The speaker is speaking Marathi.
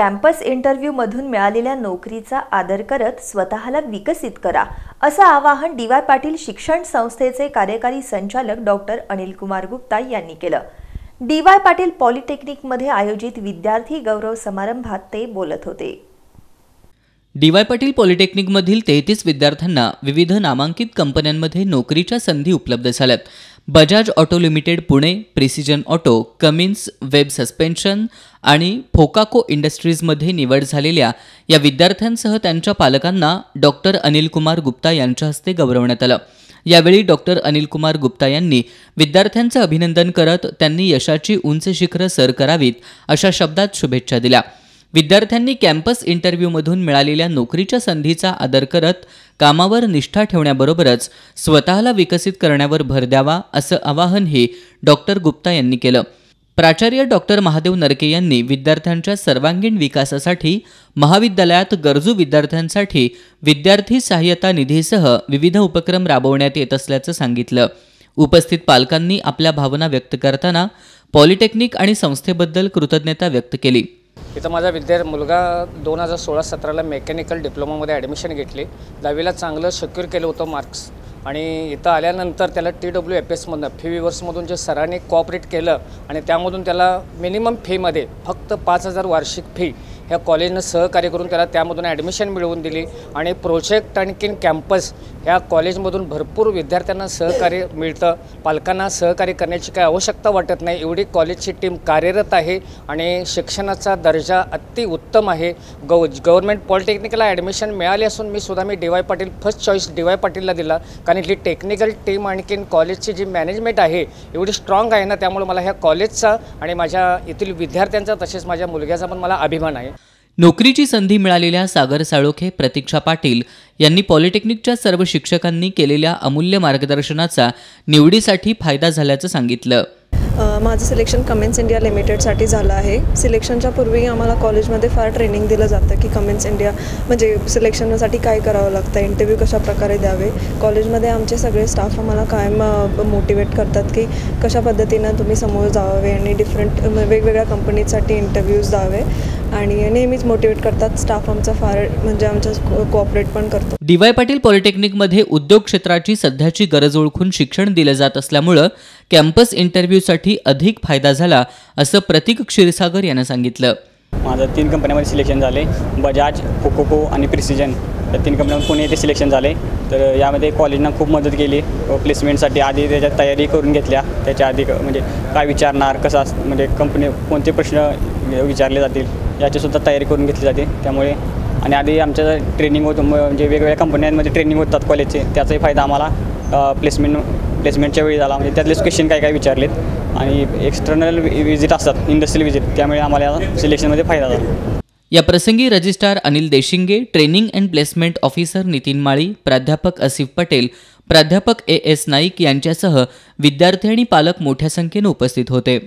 कॅम्पस इंटरव्ह्यूमधून मिळालेल्या नोकरीचा आदर करत स्वतःला विकसित करा असं आवाहन डी वाय पाटील शिक्षण संस्थेचे कार्यकारी संचालक डॉक्टर अनिल कुमार गुप्ता यांनी केलं. डी वाय पाटील पॉलिटेक्निकमध्ये आयोजित विद्यार्थी गौरव समारंभात ते बोलत होते. डी वाय पाटील पॉलिटेक्निकमधील तेहतीस विद्यार्थ्यांना विविध नामांकित कंपन्यांमध्ये नोकरीच्या संधी उपलब्ध झाल्यात. Bajaj auto limited Pune precision auto Cummins web suspension आणि फोकाको इंडस्ट्रीजमध्ये निवड झालेल्या या विद्यार्थ्यांसह त्यांच्या पालकांना डॉक्टर अनिल कुमार गुप्ता यांच्या हस्ते गौरवण्यात आलं. यावेळी डॉक्टर अनिल कुमार गुप्ता यांनी विद्यार्थ्यांचं अभिनंदन करत त्यांनी यशाची उंच शिखरं सर करावीत अशा शब्दात शुभेच्छा दिल्या. विद्यार्थ्यांनी कॅम्पस इंटरव्ह्यूमधून मिळालेल्या नोकरीच्या संधीचा आदर करत कामावर निष्ठा ठेवण्याबरोबरच स्वतःला विकसित करण्यावर भर द्यावा असं आवाहनही डॉक्टर गुप्ता यांनी केलं. प्राचार्य डॉक्टर महादेव नरके यांनी विद्यार्थ्यांच्या सर्वांगीण विकासासाठी महाविद्यालयात गरजू विद्यार्थ्यांसाठी विद्यार्थी सहाय्यता निधीसह विविध उपक्रम राबवण्यात येत असल्याचं सांगितलं. उपस्थित पालकांनी आपल्या भावना व्यक्त करताना पॉलिटेक्निक आणि संस्थेबद्दल कृतज्ञता व्यक्त केली. इथं माझा विद्यार्थी मुलगा दोन हजार सोळा सतराला मेकॅनिकल डिप्लोमामध्ये ॲडमिशन घेतली. दहावीला चांगलं सिक्युअर केलं होतं मार्क्स आणि इथं आल्यानंतर त्याला टी डब्ल्यू एफ एसमधनं फी विवर्समधून जे सरांनी कॉपरेट केलं आणि त्यामधून त्याला मिनिमम फीमध्ये फक्त पाच हजार वार्षिक फी ह्या कॉलेजनं सहकार्य करून त्याला त्यामधून ॲडमिशन मिळवून दिली. आणि प्रोजेक्ट आणखीन कॅम्पस ह्या कॉलेजमधून भरपूर विद्यार्थ्यांना सहकार्य मिळतं. पालकांना सहकार्य करण्याची काही आवश्यकता वाटत नाही. एवढी कॉलेजची टीम कार्यरत आहे आणि शिक्षणाचा दर्जा अति उत्तम आहे. गव गव्हर्मेंट पॉलिटेक्निकला ॲडमिशन मिळाली असून मी सुद्धा मी D Y Patil first choice D Y पाटीलला दिला. कारण इथली टेक्निकल टीम आणखीन कॉलेजची जी मॅनेजमेंट आहे एवढी स्ट्रॉंग आहे ना त्यामुळे मला ह्या कॉलेजचा आणि माझ्या येथील विद्यार्थ्यांचा तसेच माझ्या मुलग्याचा पण मला अभिमान आहे. नोकरीची संधी मिळालेल्या सागर साळोखे प्रतीक्षा पाटील यांनी पॉलिटेक्निकच्या सर्व शिक्षकांनी केलेल्या अमूल्य मार्गदर्शनाचा निवडीसाठी फायदा झाल्याचं सांगितलं. माझं सिलेक्शन कमेन्स इंडिया लिमिटेडसाठी झालं आहे. सिलेक्शनच्या पूर्वी आम्हाला कॉलेजमध्ये फार ट्रेनिंग दिलं जातं की कमेन्स इंडिया म्हणजे सिलेक्शनसाठी काय करावं लागतं इंटरव्ह्यू कशा प्रकारे द्यावे. कॉलेजमध्ये आमचे सगळे स्टाफ आम्हाला कायम मोटिवेट करतात की कशा पद्धतीनं तुम्ही समोर जावे आणि डिफरंट वेगवेगळ्या कंपनीसाठी इंटरव्ह्यूज द्यावे. आणि नेहमीच मोटिवेट करतात. स्टाफ आमचा फार म्हणजे आमच्या कोऑपरेट पण करतो. डी वाय पाटील पॉलिटेक्निकमध्ये उद्योग क्षेत्राची सध्याची गरज ओळखून शिक्षण दिलं जात असल्यामुळं कॅम्पस इंटरव्ह्यूसाठी अधिक फायदा झाला असं प्रतीक क्षीरसागर यानं सांगितलं. माझं तीन कंपन्यामध्ये सिलेक्शन झाले. बजाज कोकोको आणि प्रिसिजन. या तीन कंपन्यामध्ये पुणे येथे सिलेक्शन झाले. तर यामध्ये कॉलेजनं खूप मदत केली. प्लेसमेंटसाठी आधी त्याच्यात तयारी करून घेतल्या. त्याच्या आधी म्हणजे काय विचारणार कसा म्हणजे कंपनी कोणते प्रश्न विचारले जातील. याचीसुद्धा तयारी करून घेतली जाते. त्यामुळे आणि आधी आमच्या ट्रेनिंग होतं म्हणजे वेगवेगळ्या कंपन्यांमध्ये ट्रेनिंग होतात कॉलेजचे त्याचाही फायदा आम्हाला प्लेसमेंट प्लेसमेंटच्या वेळी झाला. म्हणजे त्यातलेच क्वेश्चन काय काय विचारलेत. आणि एक्सटर्नल विजिट असतात इंडस्ट्रियल विजिट त्यामुळे आम्हाला सिलेक्शनमध्ये फायदा झाला. या प्रसंगी registrar Anil Deshinge training and placement officer Nitin Mali प्राध्यापक असिफ पटेल प्राध्यापक ए एस नाईक यांच्यासह विद्यार्थी आणि पालक मोठ्या संख्येनं उपस्थित होते.